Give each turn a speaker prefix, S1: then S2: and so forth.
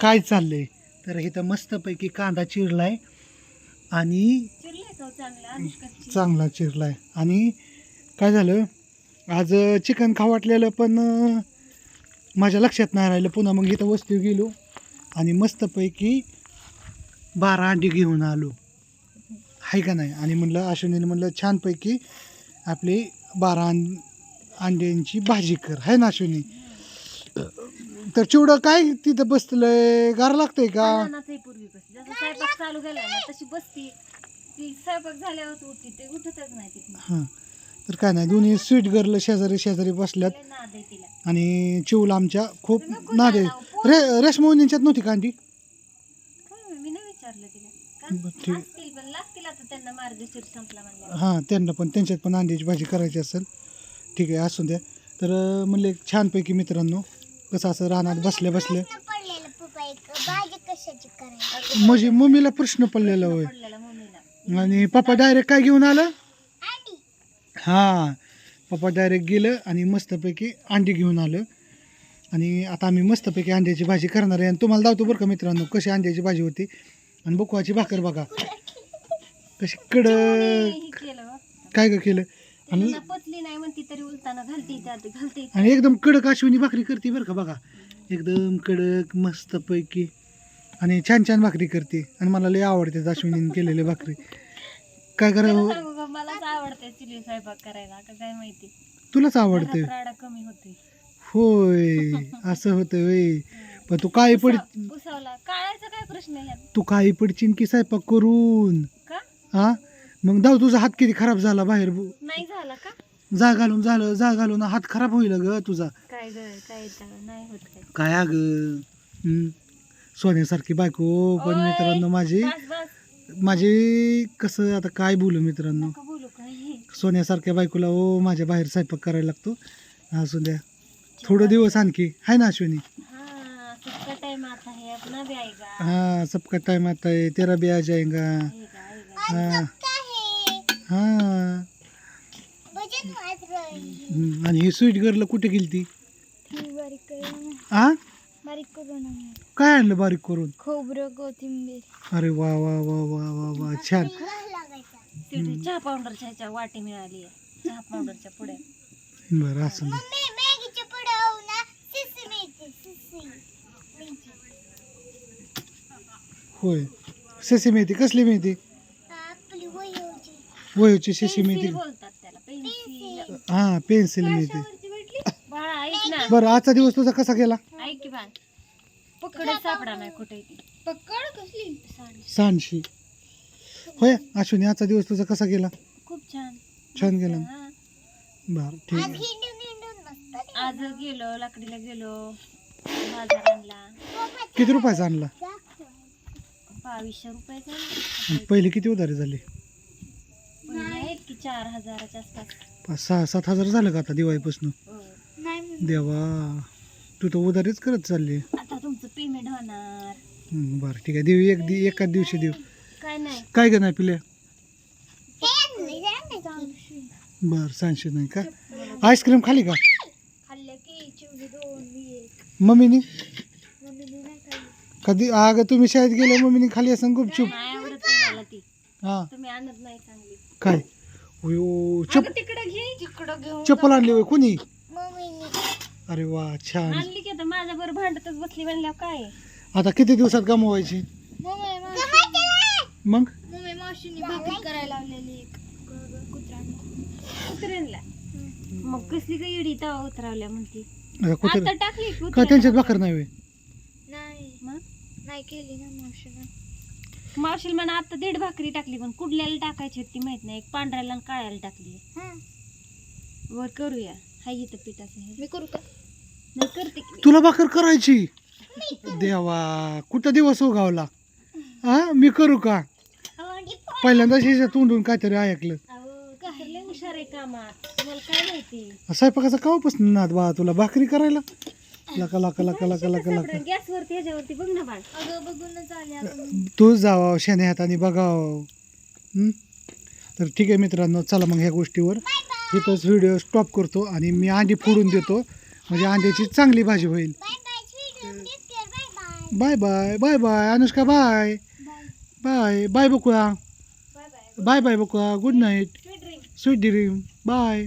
S1: काय चाललंय? तर इथं मस्तपैकी कांदा चिरलाय आणि
S2: चांगला
S1: चिरलाय. आणि काय झालं? आज चिकन खाऊ वाटलेलं पण माझ्या लक्षात नाही राहिलं. पुन्हा मग इथं वस्तू गेलो आणि मस्तपैकी बारा अंडी घेऊन आलो. आहे का नाही? आणि म्हणलं अश्विनीने म्हणलं छानपैकी आपली बारा अंड्यांची भाजी कर. आहे ना अश्विनी? तर चिवडं काय तिथं बसलंय? गार लागतंय का?
S2: लहानाचंही पूर्वी बसली. जसं स्वयंपाक चालू केलाय ना तशी बसती. ती स्वयंपाक झाल्यावर उठती ते उठतच नाही तिथनं.
S1: हां. तर काय नाही दोन्ही स्वीट गर्ल शेजारी शेजारी बसल्यात.
S2: लय नाद आहे तिला.
S1: आणि चिवला आमच्या खूप नाद आहे.
S2: लाडाव,
S1: रे रेशमोनींच्यात नव्हती का अंडी
S2: काय माहीत, मी नाही विचारलं तिला.
S1: बरं,
S2: का
S1: ठीक.
S2: असतील पण लागतील आता त्यांना मार्गशीर संपला म्हणल्यावर
S1: हां त्यांना पण त्यांच्यात पण अंड्याची भाजी करायची असेल. ठीक आहे असू द्या. तर अं, म्हणले छानपैकी मित्रांनो कसं असं रानात बसल्या बसल्या?
S3: पडलेलं पप्पा एक. भाजी कशाची करायची?
S1: म्हणजे मम्मीला प्रश्न पडलेला होय. आणि पप्पा डायरेक्ट काय घेऊन आलं? हां पप्पा डायरेक्ट गेलं आणि मस्तपैकी अंडी घेऊन आलं. आणि आता आम्ही मस्तपैकी अंड्याची भाजी करणार आहे. आणि तुम्हाला दावतो बरं का मित्रांनो कशी अंड्याची भाजी होती? आणि बकुवाची भाकर बघा. कशी कडक.
S2: केलं.
S1: काय ग केलं? आणि
S2: त्यांना पचली नाही म्हणती तरी उलताना घालते त्यात घालते
S1: आणि एकदम कडक अश्विनी भाकरी करते बरं का बघा. एकदम कडक मस्तपैकी आणि छान छान भाकरी करते. आणि मला लय आवडते अश्विनीने केलेले भाकरी. काय
S2: त्याला
S1: करावं?
S2: सांगू का मलाच आवडते चुली स्वयंपाक करायला का काय माहिती.
S1: तुलाच आवडते?
S2: घरात राडा कमी होते
S1: होय असं होतं होय. पण तू काही पड
S2: पुसावला. काळायचा काय प्रश्न आहे ह्यात?
S1: तू काही पडचीन की स्वयंपाक करून?
S2: का?
S1: हा मग दाव तुझा हात किती खराब झाला बाहेर. बु-
S2: नाही झाला का?
S1: जा घालून झालं जा घालून. हात खराब होईल ग तुझा.
S2: काय ग काय झालं? नाही होत काय?
S1: काय अग? हम्म. सोन्यासारखी बायको पण
S2: ओय.
S1: मित्रांनो माझी.
S2: बस बस.
S1: माझी कसं आता काय बोलू मित्रांनो?
S2: नका बोलू काय
S1: सोन्यासारख्या बायकोला ओ माझ्या बाहेर स्वयंपाक करायला लागतो. असू द्या. थोडं दिवस आणखी. आहे ना अश्विनी?
S2: हाँ सबका टाइम आता है अपना भी आएगा.
S1: हाँ सबका टाइम आता है तेरा भी आ जाएगा
S2: आएगा आएगा.
S1: हाँ.
S3: आहे
S1: हाँ. हम्म, आणि ही स्वीट गर्ल कुठे गेली ती
S3: बारीक करून.
S1: आ?
S3: बारीक करून
S1: काय आणलं बारीक करून?
S3: खोबरं कोथिंबीर.
S1: अरे वा वा वा वा वा वा छान.
S3: लागायचा.
S2: शेवटी चहा पावडरच्या ह्याच्या वाटी मिळाली आहे. चहा पावडरच्या पुढे
S1: बरं असं दे.
S3: मम्मी सिसी
S1: मेथी कसली
S3: आपली वयोची
S1: शेशी मेथी
S2: पेन्सिल बोलतात त्याला पेन्सिल.
S1: हा पेन्सिल
S2: बाळा ऐक ना.
S1: बरं आजचा दिवस तुझा कसा गेला?
S2: ऐक की बाळ. पकडे सापडा नाही कुठे ती
S3: पकड कसली?
S1: सांडशी. होय अश्विनी आजचा दिवस तुझा कसा गेला?
S2: खूप छान.
S1: छान गेला?
S2: हा.
S1: बरं ठीक
S3: आज
S1: आहे
S2: आज गेलो लाकडीला गेलो बाजार आणला.
S1: किती रुपयाचा आणला?
S2: बावीसशे रुपयाचा.
S1: आणि पहिले किती उधारी झाले?
S2: चार हजाराच्या आसपास.
S1: पाच सहा सात हजार झालं का आता दिवाळीपासून?
S2: हो.
S1: देवा तू तर उधारीच करत चालली.
S2: आता तुमचं पेमेंट होणार.
S1: हं, बरं ठीक आहे. देऊ एक दि एकाच दिवशी देऊ.
S2: काय नाही.
S1: काय नाही पिल्या
S3: खाल्ले
S1: बरं सांगशे नाही का? आईस्क्रीम खाली का?
S3: की चिवडी दोन मी एक.
S1: मम्मीनी?
S3: मम्मीने नाही खाल्ली.
S1: कधी अगं तुम्ही शाळेत गेले मम्मीने खाली असं गुपचूप?
S2: नाही आवडत नाही मला ती.
S1: हा.
S2: तुम्ही आणत नाही चांगली.
S1: काय? अयो चप
S2: अगं तिकडे घे. तिकडं घेऊन
S1: चप्पल आणली होय कोणी?
S3: मम्मीने
S1: अरे वा छान.
S2: आणली की आता माझ्या बरोबर भांडतच बसली म्हणल्यावर काय?
S1: आता किती दिवसात गमवायची?
S3: मम्मी मावशी
S1: मग?
S3: मम्मी मावशीने भाकरी करायला लावलेली एक.
S2: उतरेनला मग कसली काय तवा उतरावल्या म्हणती?
S1: आता कुठे
S2: आता टाकली की.
S1: त्यांच्यात भाकर नाही होय?
S3: नाही.
S2: मग?
S3: नाही केली ना मावशीने.
S2: मावशील म्हणा आता दीड भाकरी टाकली पण कुडल्याला टाकायची होती ती माहीत नाही. एक पांढऱ्याला आणि काळ्याला टाकली
S3: हा.
S2: वर करूया. हाय इथं पिठाचं हे
S3: मी करू का?
S2: नाही करते की.
S1: तुला भाकर करायची? देवा कुठं दिवस उगावला? हा मी करू का? पहिल्यांदा शेजा तोंडून काहीतरी ऐकलं.
S2: अहो हुशार आहे कामात. तुम्हाला काय माहिती?
S1: स्वयंपाकाचा कावापासून नाद बा तुला. भाकरी करायला? लका लका लका लका लका लका.
S2: गॅसवरती ह्याच्यावरती बघ ना बाळ.
S3: अगं
S1: तू जावा शेने हाताने बघाव. तर ठीक आहे मित्रांनो चला मग ह्या गोष्टीवर. इथंच व्हिडिओ स्टॉप करतो आणि मी अंडी फोडून देतो. म्हणजे अंड्याची चांगली भाजी होईल.
S3: Bye bye bye bye
S1: Anushka bye bye bye bye Bakula.
S2: Bye bye
S1: bye Bakula. Good night sweet dream bye